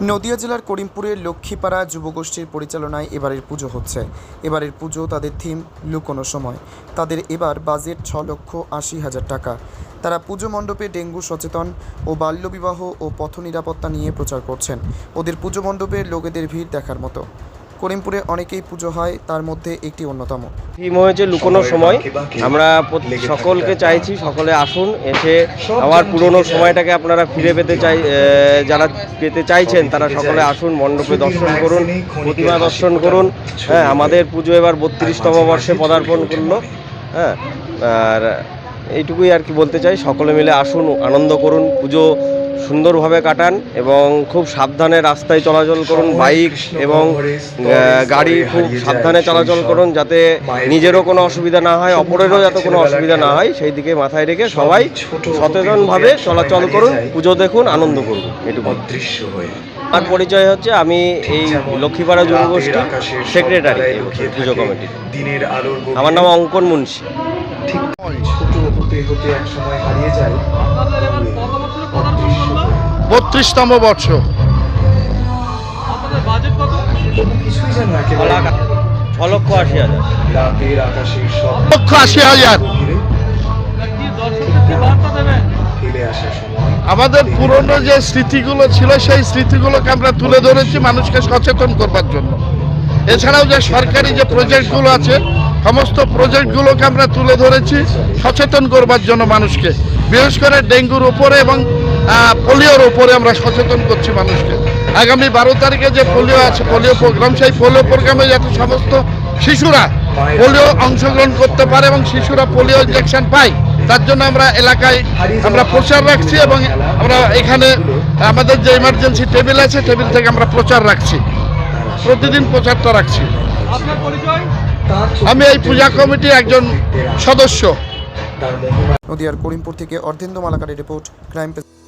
নদিয়া জেলার করিমপুরের লক্ষ্মীপাড়া যুবগোষ্ঠীর পরিচালনায় এবারের পুজো হচ্ছে। এবারের পুজো তাদের থিম, লুকোনো সময়। তাদের এবার বাজেট ছ লক্ষ আশি হাজার টাকা। তারা পুজো মণ্ডপে ডেঙ্গু সচেতন ও বাল্যবিবাহ ও পথ নিরাপত্তা নিয়ে প্রচার করছেন। ওদের পুজো মণ্ডপে লোকেদের ভিড় দেখার মতো। করিমপুরে অনেকেই পুজো হয় তার মধ্যে একটি অন্যতম। থিম হয়েছে লুকোনোর সময় আমরা সকলকে চাইছি সকলে আসুন এসে আবার পুরনো সময়টাকে আপনারা ফিরে পেতে চাই যারা পেতে চাইছেন তারা সকলে আসুন মণ্ডপে দর্শন করুন প্রতিমা দর্শন করুন। হ্যাঁ আমাদের পুজো এবার বত্রিশতম বর্ষে পদার্পণ করল। হ্যাঁ আর এইটুকুই আর কি বলতে চাই সকলে মিলে আসুন আনন্দ করুন পুজো সুন্দরভাবে কাটান এবং খুব সাবধানে রাস্তায় চলাচল করুন বাইক এবং গাড়ি খুব সাবধানে চলাচল করুন যাতে নিজেরও কোনো অসুবিধা না হয় অপরেরও যাতে কোনো অসুবিধা না হয় সেই দিকে মাথায় রেখে সবাই সচেতনভাবে চলাচল করুন পুজো দেখুন আনন্দ করুন এটুকু অদৃশ্য হয়ে আমার পরিচয় হচ্ছে আমি এই লক্ষ্মীপাড়া যুবগোষ্ঠী সেক্রেটারি পুজো কমিটির দিনের আলোর আমার নাম অঙ্কন মুন্সি। ঠিক হতে হতে এক সময় হারিয়ে যায়। বত্রিশতম বর্ষ আমাদের পুরনো যে স্মৃতিগুলো ছিল, সেই স্মৃতিগুলোকে আমরা তুলে ধরেছি মানুষকে সচেতন করবার জন্য। এছাড়াও যে সরকারি যে প্রজেক্টগুলো আছে, সমস্ত প্রজেক্টগুলোকে আমরা তুলে ধরেছি সচেতন করবার জন্য মানুষকে। বিশেষ করে ডেঙ্গুর উপরে এবং পোলিওর উপরে আমরা সচেতন করছি মানুষকে। আগামী বারো তারিখে যে পোলিও আছে, পোলিও প্রোগ্রাম, সেই পোলিও প্রোগ্রামে যাতে সমস্ত শিশুরা পোলিও অংশগ্রহণ করতে পারে এবং শিশুরা পোলিও ইঞ্জেকশন পায়, তার জন্য আমরা এলাকায় আমরা প্রচার রাখছি এবং আমরা এখানে আমাদের যে ইমার্জেন্সি টেবিল আছে টেবিল থেকে আমরা প্রচার রাখছি। প্রতিদিন প্রচারটা রাখছি। আমি এই পূজা কমিটির একজন সদস্য। নদিয়ার করিমপুর থেকে Ardhendu মালাকারের report, crime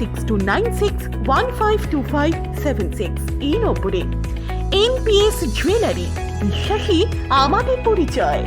six two nine six one five two five seven six এই নম্বরে এনপিএস জুয়েলারি, বিশ্বাসী, আমাদের পরিচয়।